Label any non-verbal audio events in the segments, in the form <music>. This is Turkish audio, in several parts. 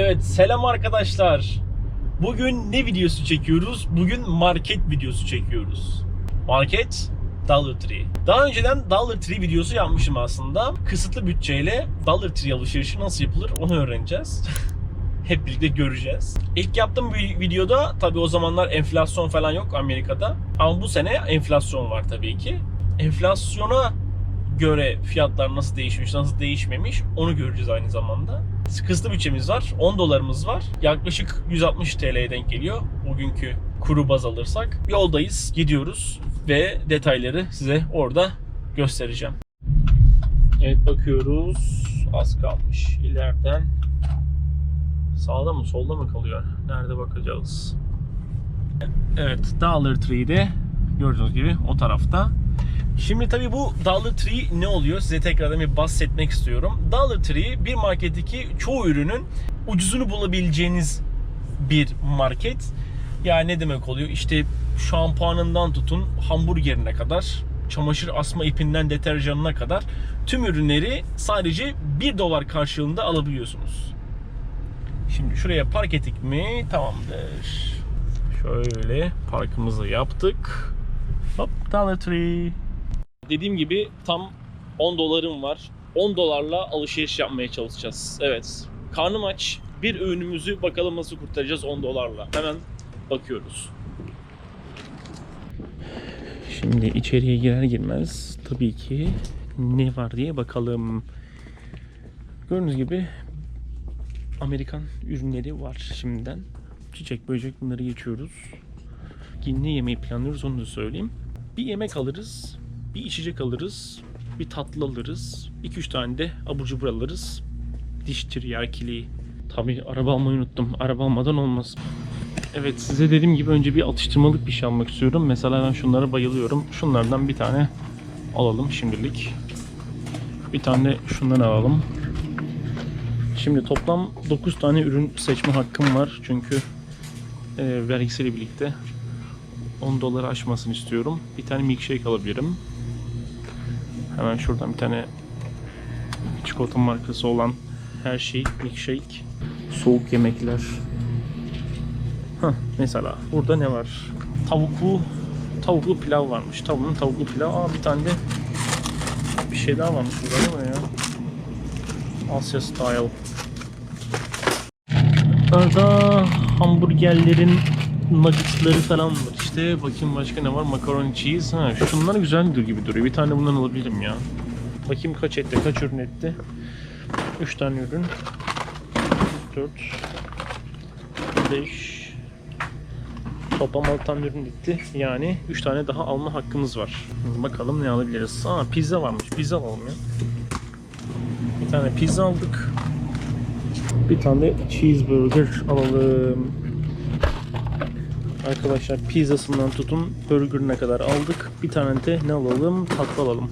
Evet selam arkadaşlar. Bugün ne videosu çekiyoruz? Bugün market videosu çekiyoruz. Market Dollar Tree. Daha önceden Dollar Tree videosu yapmışım aslında. Kısıtlı bütçeyle Dollar Tree alışverişi nasıl yapılır onu öğreneceğiz. <laughs> Hep birlikte göreceğiz. İlk yaptığım bir videoda tabii o zamanlar enflasyon falan yok Amerika'da. Ama bu sene enflasyon var tabii ki. Enflasyona göre fiyatlar nasıl değişmiş, nasıl değişmemiş onu göreceğiz aynı zamanda. Kısıtlı bütçemiz var. 10 dolarımız var. Yaklaşık 160 TL'ye denk geliyor. Bugünkü kuru baz alırsak. Yoldayız, gidiyoruz ve detayları size orada göstereceğim. Evet bakıyoruz. Az kalmış. İleriden sağda mı solda mı kalıyor? Nerede bakacağız? Evet Dollar Tree'de gördüğünüz gibi o tarafta. Şimdi tabii bu Dollar Tree ne oluyor? Size tekrardan bir bahsetmek istiyorum. Dollar Tree bir marketteki çoğu ürünün ucuzunu bulabileceğiniz bir market. Yani ne demek oluyor? İşte şampuanından tutun hamburgerine kadar, çamaşır asma ipinden deterjanına kadar tüm ürünleri sadece 1 dolar karşılığında alabiliyorsunuz. Şimdi şuraya park ettik mi? Tamamdır. Şöyle parkımızı yaptık. Hop Dollar Tree. Dediğim gibi tam 10 dolarım var. 10 dolarla alışveriş yapmaya çalışacağız. Evet. Karnım aç. Bir öğünümüzü bakalım nasıl kurtaracağız 10 dolarla. Hemen bakıyoruz. Şimdi içeriye girer girmez tabii ki ne var diye bakalım. Gördüğünüz gibi Amerikan ürünleri var şimdiden. Çiçek, böcek bunları geçiyoruz. Ne yemeği planlıyoruz onu da söyleyeyim. Bir yemek alırız, bir içecek alırız, bir tatlı alırız, 2-3 tane de abur cubur alırız. Diş tiryakili. Tabii araba almayı unuttum. Araba almadan olmaz. Evet size dediğim gibi önce bir atıştırmalık bir şey almak istiyorum. Mesela ben şunlara bayılıyorum. Şunlardan bir tane alalım şimdilik. Bir tane de şundan alalım. Şimdi toplam 9 tane ürün seçme hakkım var. Çünkü e, vergisiyle birlikte 10 doları aşmasını istiyorum. Bir tane milkshake alabilirim. Hemen şuradan bir tane çikolata markası olan her şey milkshake. Soğuk yemekler. Heh, mesela burada ne var? Tavuklu tavuklu pilav varmış. Tavuğun tavuklu pilav. Aa bir tane de bir şey daha varmış burada değil mi ya? Asya style. Arada hamburgerlerin nuggetsları falan var işte. Bakayım başka ne var? Macaroni cheese. Ha, şunlar güzeldir gibi duruyor. Bir tane bundan alabilirim ya. Bakayım kaç etti, kaç ürün etti. 3 tane ürün. 4 5 Toplam 6 tane ürün etti. Yani 3 tane daha alma hakkımız var. Bakalım ne alabiliriz. Aa pizza varmış. Pizza alalım ya. Bir tane pizza aldık. Bir tane cheeseburger alalım. Arkadaşlar pizzasından tutun burgerine kadar aldık. Bir tane de ne alalım? Tatlı alalım.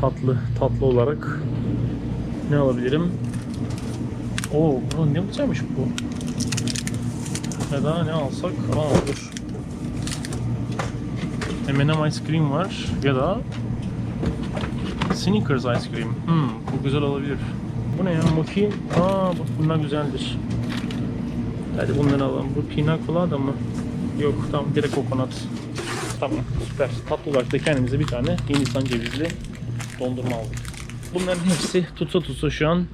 Tatlı, tatlı olarak ne alabilirim? Oo, bu ne olacakmış bu? Ya da ne alsak? Aa dur. M&M ice cream var ya da Snickers ice cream. Hmm, bu güzel olabilir. Bu ne ya? Bakayım. Aa bak bunlar güzeldir. Hadi bunları alalım. Bu pina colada mı? Yok tamam direkt kokonat. Tamam süper. Tatlı olarak da kendimize bir tane Hindistan cevizli dondurma aldık. Bunların hepsi tutsa tutsa şu an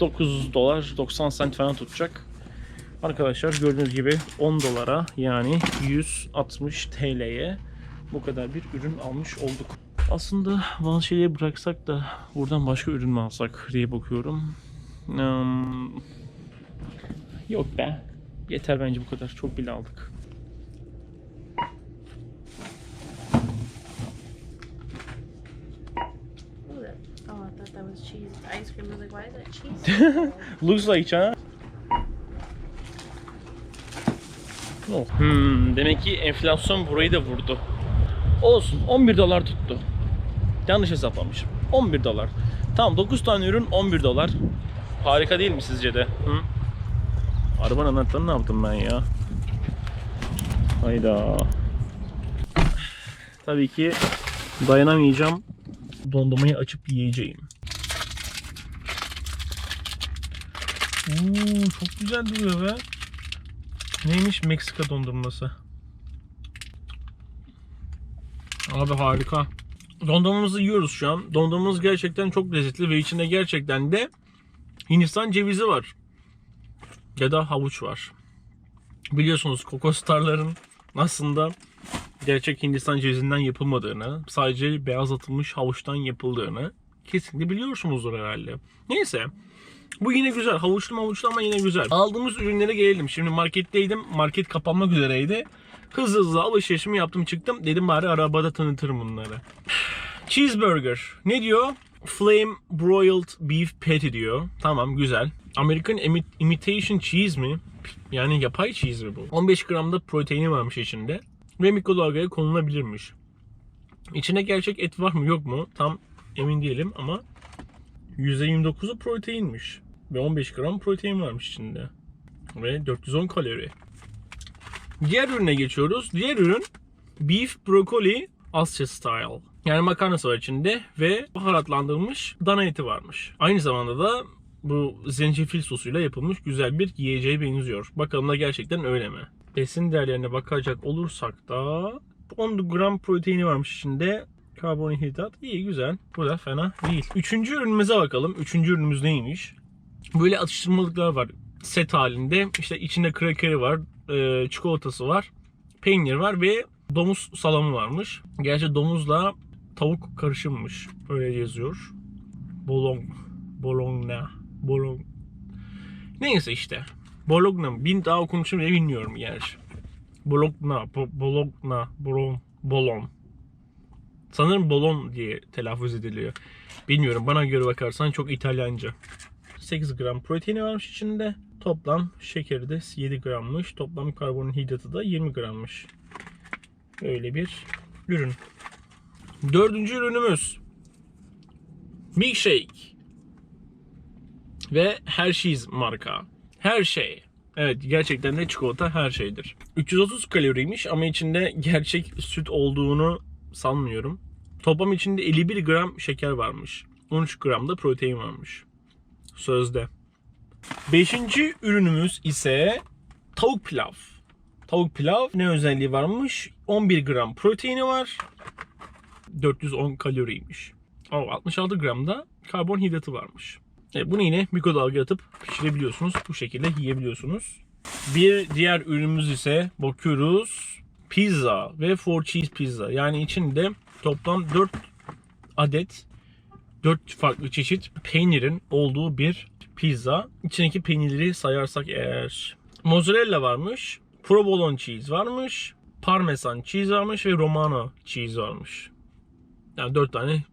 9 dolar 90 cent falan tutacak. Arkadaşlar gördüğünüz gibi 10 dolara yani 160 TL'ye bu kadar bir ürün almış olduk. Aslında bazı şeyleri bıraksak da buradan başka ürün mü alsak diye bakıyorum. Hmm, yok be. Yeter bence bu kadar. Çok bile aldık. Cheese. Ice cream. I was like, why is that cheese? Looks like ha. Hmm, demek ki enflasyon burayı da vurdu. Olsun 11 dolar tuttu. Yanlış hesaplamışım. 11 dolar. Tamam 9 tane ürün 11 dolar. Harika değil mi sizce de? Hı? Arabanın anahtarını ne yaptım ben ya? Hayda. Tabii ki dayanamayacağım. Dondurmayı açıp yiyeceğim. Oo, çok güzel duruyor be. Neymiş Meksika dondurması? Abi harika. Dondurmamızı yiyoruz şu an. Dondurmamız gerçekten çok lezzetli ve içinde gerçekten de Hindistan cevizi var. Ya da havuç var. Biliyorsunuz kokostarların aslında gerçek Hindistan cevizinden yapılmadığını, sadece beyazlatılmış havuçtan yapıldığını kesinlikle biliyorsunuzdur herhalde. Neyse. Bu yine güzel. Havuçlu havuçlu ama yine güzel. Aldığımız ürünlere gelelim. Şimdi marketteydim. Market kapanmak üzereydi. Hızlı hızlı alışverişimi yaptım çıktım. Dedim bari arabada tanıtırım bunları. Cheeseburger. Ne diyor? Flame broiled beef patty diyor. Tamam güzel. American imi- imitation cheese mi? Yani yapay cheese mi bu? 15 gramda proteini varmış içinde. Ve mikrodalgaya konulabilirmiş. İçinde gerçek et var mı yok mu? Tam emin değilim ama %29'u proteinmiş. Ve 15 gram protein varmış içinde. Ve 410 kalori. Diğer ürüne geçiyoruz. Diğer ürün Beef Broccoli Asya Style. Yani makarnası var içinde ve baharatlandırılmış dana eti varmış. Aynı zamanda da bu zencefil sosuyla yapılmış güzel bir yiyeceğe benziyor. Bakalım da gerçekten öyle mi? Besin değerlerine bakacak olursak da 10 gram proteini varmış içinde. Karbonhidrat iyi güzel. Bu da fena değil. Üçüncü ürünümüze bakalım. Üçüncü ürünümüz neymiş? Böyle atıştırmalıklar var. Set halinde. İşte içinde krakeri var. e, çikolatası var. Peynir var ve domuz salamı varmış. Gerçi domuzla tavuk karışımmış. Öyle yazıyor. Bolong. Bologna. Bolong. Neyse işte. Bologna. Bin daha okunuşunu bile bilmiyorum gerçi. Bologna. Bo- Bologna. Bolon. Bolon. Sanırım bolon diye telaffuz ediliyor. Bilmiyorum bana göre bakarsan çok İtalyanca. 8 gram proteini varmış içinde. Toplam şekeri de 7 grammış. Toplam karbonhidratı da 20 grammış. Böyle bir ürün. Dördüncü ürünümüz. Milkshake. Ve Hershey's marka. Her şey. Evet gerçekten de çikolata her şeydir. 330 kaloriymiş ama içinde gerçek süt olduğunu sanmıyorum. Toplam içinde 51 gram şeker varmış. 13 gram da protein varmış. Sözde. Beşinci ürünümüz ise tavuk pilav. Tavuk pilav ne özelliği varmış? 11 gram proteini var. 410 kaloriymiş. O 66 gram da karbonhidratı varmış. E, bunu yine mikrodalgaya atıp pişirebiliyorsunuz. Bu şekilde yiyebiliyorsunuz. Bir diğer ürünümüz ise bakıyoruz. Pizza ve four cheese pizza. Yani içinde toplam 4 adet 4 farklı çeşit peynirin olduğu bir pizza. İçindeki peynirleri sayarsak eğer mozzarella varmış, provolone cheese varmış, parmesan cheese varmış ve romano cheese varmış. Yani 4 tane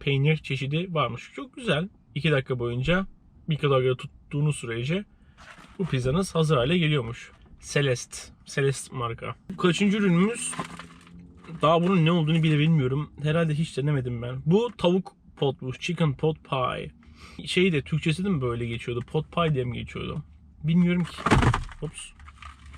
peynir çeşidi varmış. Çok güzel. 2 dakika boyunca mikrodalgada tuttuğunuz sürece bu pizzanız hazır hale geliyormuş. Celeste. Celeste marka. Kaçıncı ürünümüz? Daha bunun ne olduğunu bile bilmiyorum. Herhalde hiç denemedim ben. Bu tavuk potmuş. Chicken pot pie. Şey de Türkçesi de mi böyle geçiyordu? Pot pie diye mi geçiyordu? Bilmiyorum ki. Ops.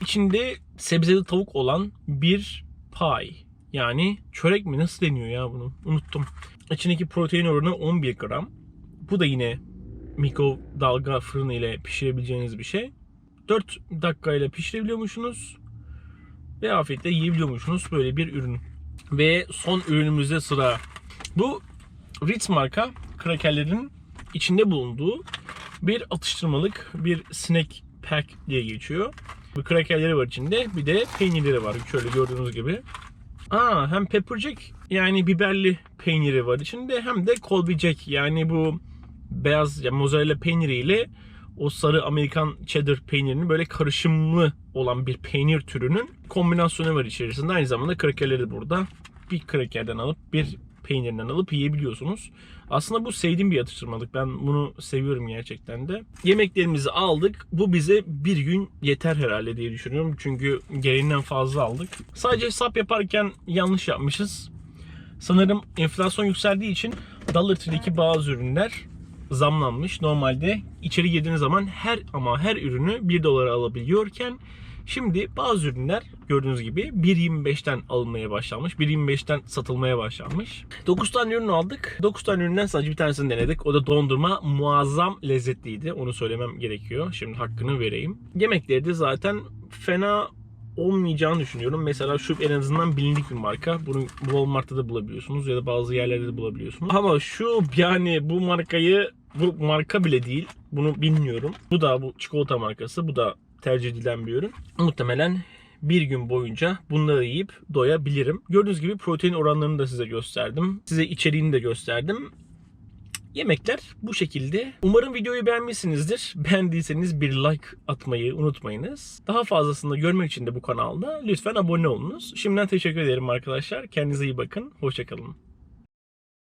İçinde sebzeli tavuk olan bir pie. Yani çörek mi? Nasıl deniyor ya bunu? Unuttum. İçindeki protein oranı 11 gram. Bu da yine mikrodalga fırını ile pişirebileceğiniz bir şey. 4 dakika ile pişirebiliyormuşsunuz. Ve afiyetle yiyebiliyormuşsunuz böyle bir ürün. Ve son ürünümüzde sıra. Bu Ritz marka krakerlerin içinde bulunduğu bir atıştırmalık, bir snack pack diye geçiyor. Bu krakerleri var içinde. Bir de peynirleri var. Şöyle gördüğünüz gibi. Aa, hem pepper jack yani biberli peyniri var içinde hem de Colby jack yani bu beyaz yani mozzarella peyniriyle o sarı Amerikan cheddar peynirinin böyle karışımlı olan bir peynir türünün kombinasyonu var içerisinde. Aynı zamanda krakerleri burada. Bir krakerden alıp bir peynirinden alıp yiyebiliyorsunuz. Aslında bu sevdiğim bir atıştırmalık. Ben bunu seviyorum gerçekten de. Yemeklerimizi aldık. Bu bize bir gün yeter herhalde diye düşünüyorum. Çünkü gereğinden fazla aldık. Sadece hesap yaparken yanlış yapmışız. Sanırım enflasyon yükseldiği için Dollar Tree'deki bazı ürünler zamlanmış. Normalde içeri girdiğiniz zaman her ama her ürünü 1 dolara alabiliyorken şimdi bazı ürünler gördüğünüz gibi 1.25'ten alınmaya başlanmış. 1.25'ten satılmaya başlanmış. 9 tane ürün aldık. 9 tane üründen sadece bir tanesini denedik. O da dondurma muazzam lezzetliydi. Onu söylemem gerekiyor. Şimdi hakkını vereyim. Yemekleri de zaten fena olmayacağını düşünüyorum. Mesela şu en azından bilindik bir marka. Bunu Walmart'ta da bulabiliyorsunuz ya da bazı yerlerde de bulabiliyorsunuz. Ama şu yani bu markayı bu marka bile değil. Bunu bilmiyorum. Bu da bu çikolata markası. Bu da tercih edilen bir ürün. Muhtemelen bir gün boyunca bunları yiyip doyabilirim. Gördüğünüz gibi protein oranlarını da size gösterdim. Size içeriğini de gösterdim. Yemekler bu şekilde. Umarım videoyu beğenmişsinizdir. <laughs> Beğendiyseniz bir like atmayı unutmayınız. Daha fazlasını görmek için de bu kanalda lütfen abone olunuz. Şimdiden teşekkür ederim arkadaşlar. Kendinize iyi bakın. Hoşçakalın.